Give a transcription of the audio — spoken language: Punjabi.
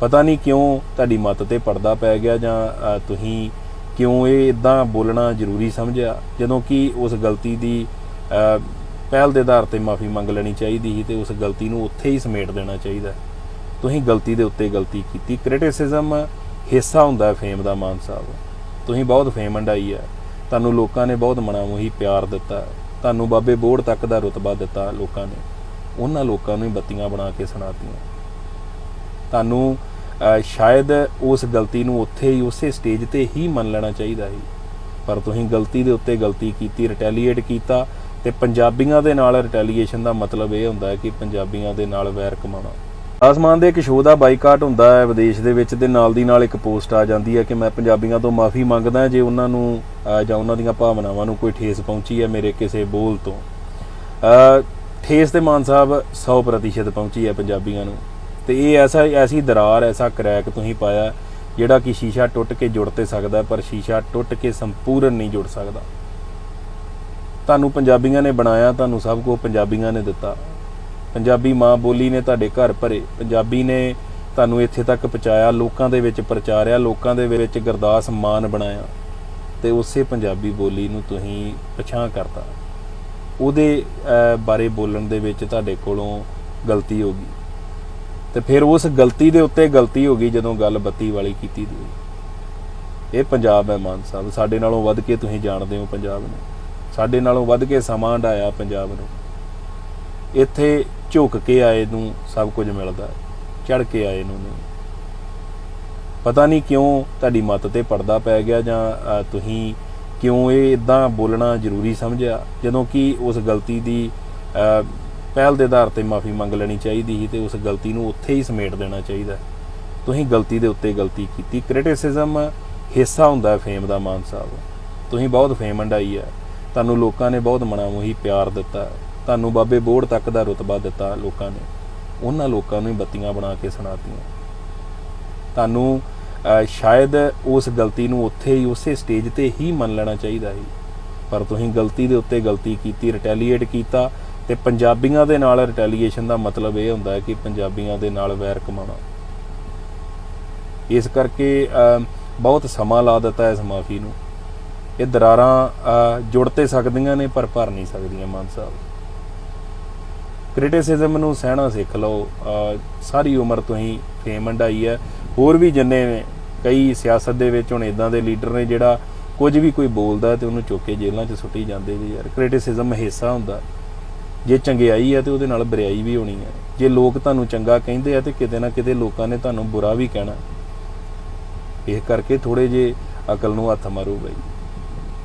ਪਤਾ ਨਹੀਂ ਕਿਉਂ ਤੁਹਾਡੀ ਮੱਤ ਤੇ ਪਰਦਾ ਪੈ ਗਿਆ ਜਾਂ ਤੁਸੀਂ ਕਿਉਂ ਇਹ ਇਦਾਂ ਬੋਲਣਾ ਜ਼ਰੂਰੀ ਸਮਝਿਆ? ਜਦੋਂ ਕਿ ਉਸ ਗਲਤੀ ਦੀ ਪਹਿਲ ਦੇ ਆਧਾਰ ਤੇ ਮਾਫੀ ਮੰਗ ਲੈਣੀ ਚਾਹੀਦੀ ਸੀ ਤੇ ਉਸ ਗਲਤੀ ਨੂੰ ਉੱਥੇ ਹੀ ਸਮੇਟ ਦੇਣਾ ਚਾਹੀਦਾ। ਤੁਸੀਂ ਗਲਤੀ ਦੇ ਉੱਤੇ ਗਲਤੀ ਕੀਤੀ। ਕ੍ਰਿਟਿਸਿਜ਼ਮ ਹਿੱਸਾ ਹੁੰਦਾ ਫੇਮ ਦਾ ਮਾਨ ਸਾਹਿਬ। ਤੁਸੀਂ ਬਹੁਤ ਫੇਮ ਅੰਡਾਈ ਹੈ। ਤੁਹਾਨੂੰ ਲੋਕਾਂ ਨੇ ਬਹੁਤ ਮਨਾਮੋਹੀ ਪਿਆਰ ਦਿੱਤਾ। ਤੁਹਾਨੂੰ ਬਾਬੇ ਬੋੜ ਤੱਕ ਦਾ ਰੁਤਬਾ ਦਿੱਤਾ ਲੋਕਾਂ ਨੇ। ਉਹਨਾਂ ਲੋਕਾਂ ਨੂੰ ਹੀ ਬੱਤੀਆਂ ਬਣਾ ਕੇ ਸੁਣਾਤੀਆਂ। ਤੁਹਾਨੂੰ ਸ਼ਾਇਦ ਉਸ ਗਲਤੀ ਨੂੰ ਉੱਥੇ ਹੀ, ਉਸੇ ਸਟੇਜ ਤੇ ਹੀ ਮੰਨ ਲੈਣਾ ਚਾਹੀਦਾ ਸੀ। ਪਰ ਤੁਸੀਂ ਗਲਤੀ ਦੇ ਉੱਤੇ ਗਲਤੀ ਕੀਤੀ ਰਿਟੈਲੀਏਟ ਕੀਤਾ ਤੇ ਪੰਜਾਬੀਆਂ ਦੇ ਨਾਲ ਰਿਟੈਲੀਏਸ਼ਨ ਦਾ ਮਤਲਬ ਇਹ ਹੁੰਦਾ ਹੈ ਕਿ ਪੰਜਾਬੀਆਂ ਦੇ ਨਾਲ ਵੈਰ ਕਮਾਉਣਾ। ਆਸਮਾਨ ਦੇ ਇੱਕ ਸ਼ੋਅ ਦਾ ਬਾਈਕਾਟ ਹੁੰਦਾ ਹੈ ਵਿਦੇਸ਼ ਦੇ ਵਿੱਚ ਤੇ ਨਾਲ ਦੀ ਨਾਲ ਇੱਕ ਪੋਸਟ ਆ ਜਾਂਦੀ ਹੈ ਕਿ ਮੈਂ ਪੰਜਾਬੀਆਂ ਤੋਂ ਮਾਫੀ ਮੰਗਦਾ ਜੇ ਉਹਨਾਂ ਨੂੰ ਜਾਂ ਉਹਨਾਂ ਦੀਆਂ ਭਾਵਨਾਵਾਂ ਨੂੰ ਕੋਈ ਠੇਸ ਪਹੁੰਚੀ ਹੈ ਮੇਰੇ ਕਿਸੇ ਬੋਲ ਤੋਂ। ਠੇਸ ਤੇ ਮਾਨ ਸਾਹਿਬ 100% ਪਹੁੰਚੀ ਹੈ ਪੰਜਾਬੀਆਂ ਨੂੰ। ਤੇ ਇਹ ਐਸਾ, ਐਸੀ ਦਰਾਰ, ਐਸਾ ਕਰੈਕ ਤੁਸੀਂ ਪਾਇਆ ਜਿਹੜਾ ਕਿ ਸ਼ੀਸ਼ਾ ਟੁੱਟ ਕੇ ਜੁੜ ਤੇ ਸਕਦਾ, ਪਰ ਸ਼ੀਸ਼ਾ ਟੁੱਟ ਕੇ ਸੰਪੂਰਨ ਨਹੀਂ ਜੁੜ ਸਕਦਾ। ਤੁਹਾਨੂੰ ਪੰਜਾਬੀਆਂ ਨੇ ਬਣਾਇਆ, ਤੁਹਾਨੂੰ ਸਭ ਕੁਝ ਪੰਜਾਬੀਆਂ ਨੇ ਦਿੱਤਾ। ਪੰਜਾਬੀ ਮਾਂ ਬੋਲੀ ਨੇ ਤੁਹਾਡੇ ਘਰ ਭਰੇ। ਪੰਜਾਬੀ ਨੇ ਤੁਹਾਨੂੰ ਇੱਥੇ ਤੱਕ ਪਹੁੰਚਾਇਆ, ਲੋਕਾਂ ਦੇ ਵਿੱਚ ਪ੍ਰਚਾਰਿਆ, ਲੋਕਾਂ ਦੇ ਵਿੱਚ ਗਰਦਾਸ ਮਾਨ ਬਣਾਇਆ। ਤੇ ਉਸੇ ਪੰਜਾਬੀ ਬੋਲੀ ਨੂੰ ਤੁਸੀਂ ਪਛਾਣ ਕਰਤਾ। ਉਹਦੇ ਬਾਰੇ ਬੋਲਣ ਦੇ ਵਿੱਚ ਤੁਹਾਡੇ ਕੋਲੋਂ ਗਲਤੀ ਹੋ ਗਈ। ਤੇ ਫਿਰ ਉਸ ਗਲਤੀ ਦੇ ਉੱਤੇ ਗਲਤੀ ਹੋ ਗਈ ਜਦੋਂ ਗੱਲ ਬੱਤੀ ਵਾਲੀ ਕੀਤੀ ਦੀ ਇਹ ਪੰਜਾਬ ਹੈ ਮਾਨ ਸਾਹਿਬ, ਸਾਡੇ ਨਾਲੋਂ ਵੱਧ ਕੇ ਤੁਸੀਂ ਜਾਣਦੇ ਹੋ ਪੰਜਾਬ ਨੂੰ। ਸਾਡੇ ਨਾਲੋਂ ਵੱਧ ਕੇ ਸਮਾਂ ਹੰਢਾਇਆ ਪੰਜਾਬ ਨੂੰ। ਇੱਥੇ ਝੁਕ ਕੇ ਆਏ ਨੂੰ ਸਭ ਕੁਝ ਮਿਲਦਾ ਚੜ ਕੇ ਆਏ ਨੂੰ ਨਹੀਂ। ਪਤਾ ਨਹੀਂ ਕਿਉਂ ਤੁਹਾਡੀ ਮੱਤ ਤੇ ਪਰਦਾ ਪੈ ਗਿਆ ਜਾਂ ਤੁਸੀਂ ਕਿਉਂ ਇਹ ਇਦਾਂ ਬੋਲਣਾ ਜ਼ਰੂਰੀ ਸਮਝਿਆ, ਜਦੋਂ ਕਿ ਉਸ ਗਲਤੀ ਦੀ ਪਹਿਲ ਦੇ ਆਧਾਰ ਤੇ ਮਾਫੀ ਮੰਗ ਲੈਣੀ ਚਾਹੀਦੀ ਸੀ ਤੇ ਉਸ ਗਲਤੀ ਨੂੰ ਉੱਥੇ ਹੀ ਸਮੇਟ ਦੇਣਾ ਚਾਹੀਦਾ ਤੁਸੀਂ ਗਲਤੀ ਦੇ ਉੱਤੇ ਗਲਤੀ ਕੀਤੀ। ਕ੍ਰਿਟਿਸਿਜ਼ਮ ਹਿੱਸਾ ਹੁੰਦਾ ਫੇਮ ਦਾ, ਮਾਨ ਸਾਹਿਬ। ਤੁਸੀਂ ਬਹੁਤ ਫੇਮ ਅੰਡਾਈ ਹੈ। ਤੁਹਾਨੂੰ ਲੋਕਾਂ ਨੇ ਬਹੁਤ ਮਨਾਮੂਹੀ ਪਿਆਰ ਦਿੱਤਾ ਤੁਹਾਨੂੰ ਬਾਬੇ ਬੋੜ ਤੱਕ ਦਾ ਰੁਤਬਾ ਦਿੱਤਾ ਲੋਕਾਂ ਨੇ। ਉਹਨਾਂ ਲੋਕਾਂ ਨੂੰ ਹੀ ਬੱਤੀਆਂ ਬਣਾ ਕੇ ਸੁਣਾਤੀਆਂ। ਤੁਹਾਨੂੰ ਸ਼ਾਇਦ ਉਸ ਗਲਤੀ ਨੂੰ ਉੱਥੇ ਹੀ, ਉਸੇ ਸਟੇਜ ਤੇ ਹੀ ਮੰਨ ਲੈਣਾ ਚਾਹੀਦਾ ਸੀ। ਪਰ ਤੁਸੀਂ ਗਲਤੀ ਦੇ ਉੱਤੇ ਗਲਤੀ ਕੀਤੀ ਰਿਟੈਲੀਏਟ ਕੀਤਾ ਤੇ ਪੰਜਾਬੀਆਂ ਦੇ ਨਾਲ ਰਿਟੈਲੀਏਸ਼ਨ ਦਾ ਮਤਲਬ ਇਹ ਹੁੰਦਾ ਹੈ ਕਿ ਪੰਜਾਬੀਆਂ ਦੇ ਨਾਲ ਵੈਰ ਕਮਾਉਣਾ। ਇਸ ਕਰਕੇ ਬਹੁਤ ਸਮਾਂ ਲਾ ਦਿੱਤਾ ਇਸ ਮਾਫੀ ਨੂੰ। ਇਹ ਦਰਾਰਾਂ ਜੁੜ ਤੇ ਸਕਦੀਆਂ ਨੇ ਪਰ ਭਰ ਨਹੀਂ ਸਕਦੀਆਂ, ਮਾਨ ਸਾਹਿਬ। ਕ੍ਰਿਟਿਸਿਜ਼ਮ ਨੂੰ ਸਹਿਣਾ ਸਿੱਖ ਲਓ। ਸਾਰੀ ਉਮਰ ਤੋਂ ਹੀ ਫੇਮ ਹੰਡਾਈ ਹੈ। ਹੋਰ ਵੀ ਜਿੰਨੇ ਕਈ ਸਿਆਸਤ ਦੇ ਵਿੱਚ ਹੁਣ ਇਦਾਂ ਦੇ ਲੀਡਰ ਨੇ ਜਿਹੜਾ ਕੁਝ ਵੀ ਕੋਈ ਬੋਲਦਾ ਤੇ ਉਹਨੂੰ ਚੁੱਕ ਕੇ ਜੇਲ੍ਹਾਂ 'ਚ ਸੁੱਟੀ ਜਾਂਦੇ ਜੀ ਯਾਰ। ਕ੍ਰਿਟਿਸਿਜ਼ਮ ਹਿੱਸਾ ਹੁੰਦਾ। ਜੇ ਚੰਗਿਆਈ ਹੈ ਤੇ ਉਹਦੇ ਨਾਲ ਬਰਿਆਈ ਵੀ ਹੋਣੀ ਹੈ ਜੇ ਲੋਕ ਤੁਹਾਨੂੰ ਚੰਗਾ ਕਹਿੰਦੇ ਆ ਤੇ ਕਿਤੇ ਨਾ ਕਿਤੇ ਲੋਕਾਂ ਨੇ ਤੁਹਾਨੂੰ ਬੁਰਾ ਵੀ ਕਹਿਣਾ। ਇਸ ਕਰਕੇ ਥੋੜੇ ਜੇ ਅਕਲ ਨੂੰ ਹੱਥ ਮਾਰੋ ਬਈ।